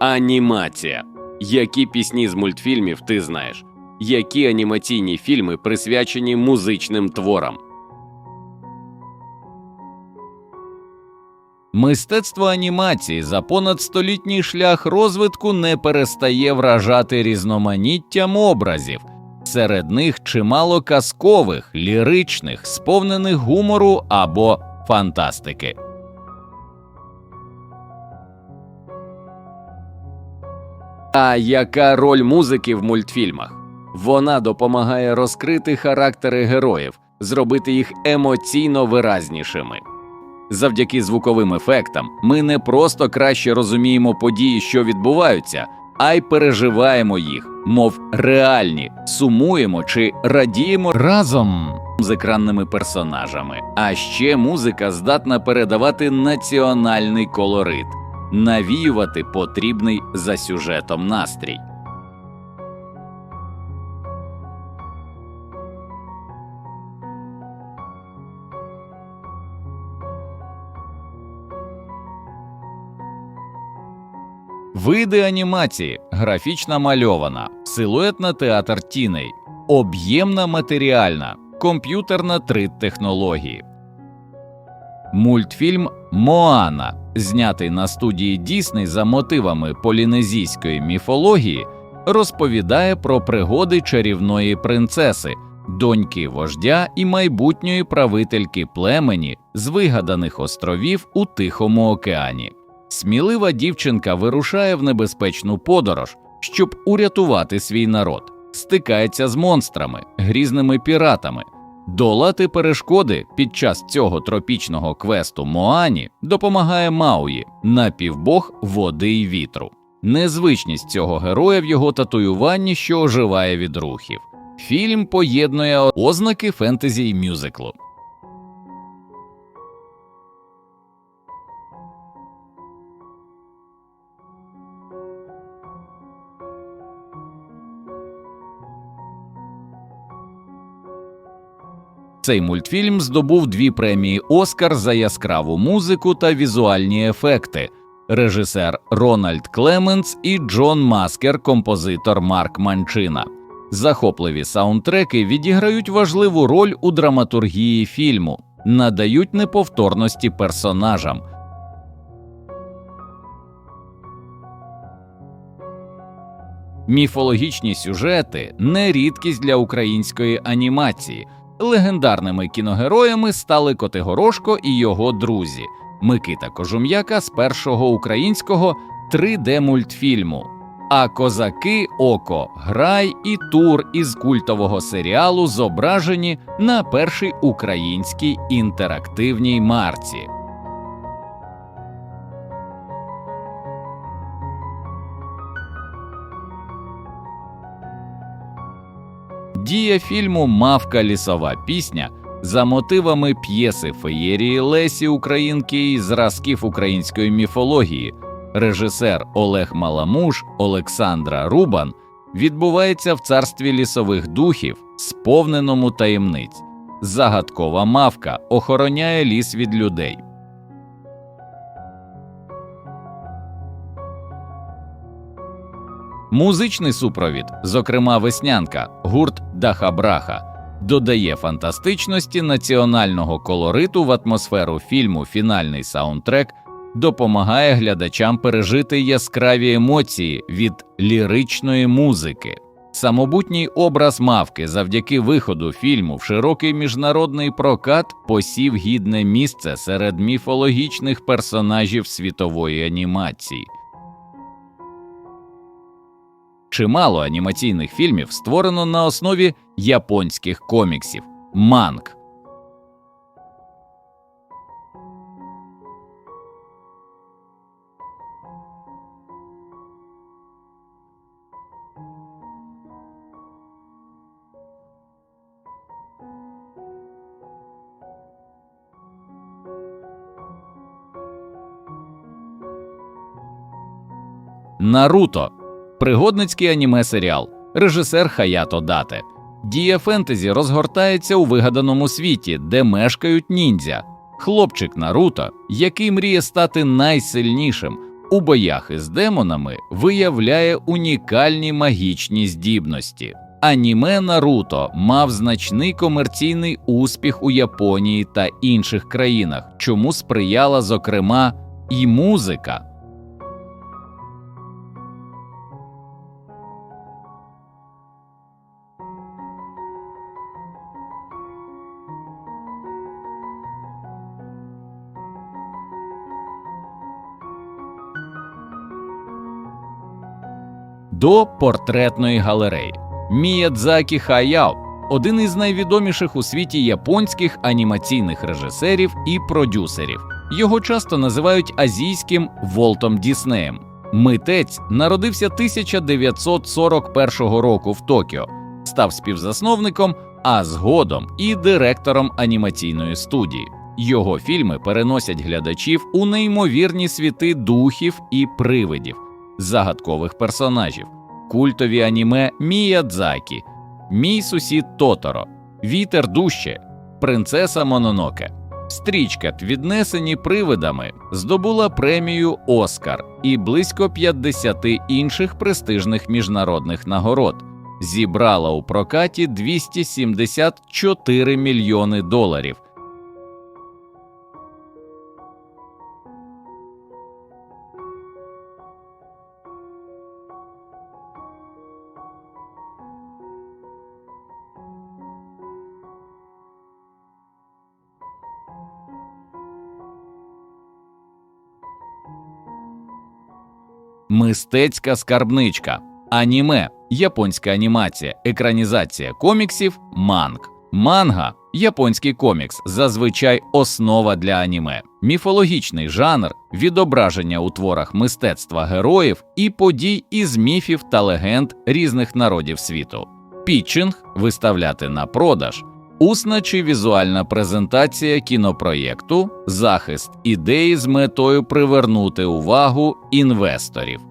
Анімація. Які пісні з мультфільмів ти знаєш? Які анімаційні фільми присвячені музичним творам? Мистецтво анімації за понад столітній шлях розвитку не перестає вражати різноманіттям образів. Серед них чимало казкових, ліричних, сповнених гумору або фантастики. А яка роль музики в мультфільмах? Вона допомагає розкрити характери героїв, зробити їх емоційно виразнішими. Завдяки звуковим ефектам ми не просто краще розуміємо події, що відбуваються, а й переживаємо їх, мов реальні, сумуємо чи радіємо Разом з екранними персонажами. А ще музика здатна передавати національний колорит, навіювати потрібний за сюжетом настрій. Види анімації: графічна мальована, силуетна театр тіней, об'ємна матеріальна, комп'ютерна 3 технології. Мультфільм Моана, знятий на студії Дісней за мотивами полінезійської міфології, розповідає про пригоди чарівної принцеси, доньки вождя і майбутньої правительки племені з вигаданих островів у Тихому океані. Смілива дівчинка вирушає в небезпечну подорож, щоб урятувати свій народ, стикається з монстрами, грізними піратами. Долати перешкоди під час цього тропічного квесту Моані допомагає Мауї, напівбог води й вітру. Незвичність цього героя в його татуюванні, що оживає від рухів. Фільм поєднує ознаки фентезі й мюзиклу. Цей мультфільм здобув дві премії Оскар за яскраву музику та візуальні ефекти. Режисер Рональд Клеменс і Джон Маскер, композитор Марк Манчина. Захопливі саундтреки відіграють важливу роль у драматургії фільму, надають неповторності персонажам. Міфологічні сюжети не рідкість для української анімації. Легендарними кіногероями стали Котигорошко і його друзі Микита Кожум'яка з першого українського 3D-мультфільму, а козаки Око, Грай і Тур із культового серіалу зображені на першій українській інтерактивній марці. Дія фільму Мавка лісова пісня за мотивами п'єси феєрії Лесі Українки і зразків української міфології. Режисер Олег Маламуш Олександра Рубан відбувається в царстві лісових духів, сповненому таємниць. Загадкова мавка охороняє ліс від людей. Музичний супровід, зокрема веснянка, гурт Даха-Браха, додає фантастичності національного колориту в атмосферу фільму. Фінальний саундтрек допомагає глядачам пережити яскраві емоції від ліричної музики. Самобутній образ мавки завдяки виходу фільму в широкий міжнародний прокат посів гідне місце серед міфологічних персонажів світової анімації. Чимало анімаційних фільмів створено на основі японських коміксів манг. Наруто пригодницький аніме серіал, режисер Хаято Дате. Дія фентезі розгортається у вигаданому світі, де мешкають ніндзя. Хлопчик Наруто, який мріє стати найсильнішим, у боях із демонами виявляє унікальні магічні здібності. Аніме Наруто мав значний комерційний успіх у Японії та інших країнах, чому сприяла зокрема і музика. До портретної галереї. Міядзакі Хаяо один із найвідоміших у світі японських анімаційних режисерів і продюсерів. Його часто називають азійським Волтом Діснеєм. Митець народився 1941 року в Токіо, став співзасновником, а згодом і директором анімаційної студії. Його фільми переносять глядачів у неймовірні світи духів і привидів, загадкових персонажів, культові аніме Міядзакі, Мій сусід Тоторо, Вітер дуще, Принцеса Мононоке. Стрічка, віднесені привидами, здобула премію Оскар і близько 50 інших престижних міжнародних нагород. Зібрала у прокаті 274 мільйони доларів. Мистецька скарбничка, аніме, японська анімація, екранізація коміксів, манг. Манга японський комікс, зазвичай основа для аніме, міфологічний жанр, відображення у творах мистецтва героїв і подій із міфів та легенд різних народів світу. Пітчинг виставляти на продаж, усна чи візуальна презентація кінопроєкту, захист ідеї з метою привернути увагу інвесторів.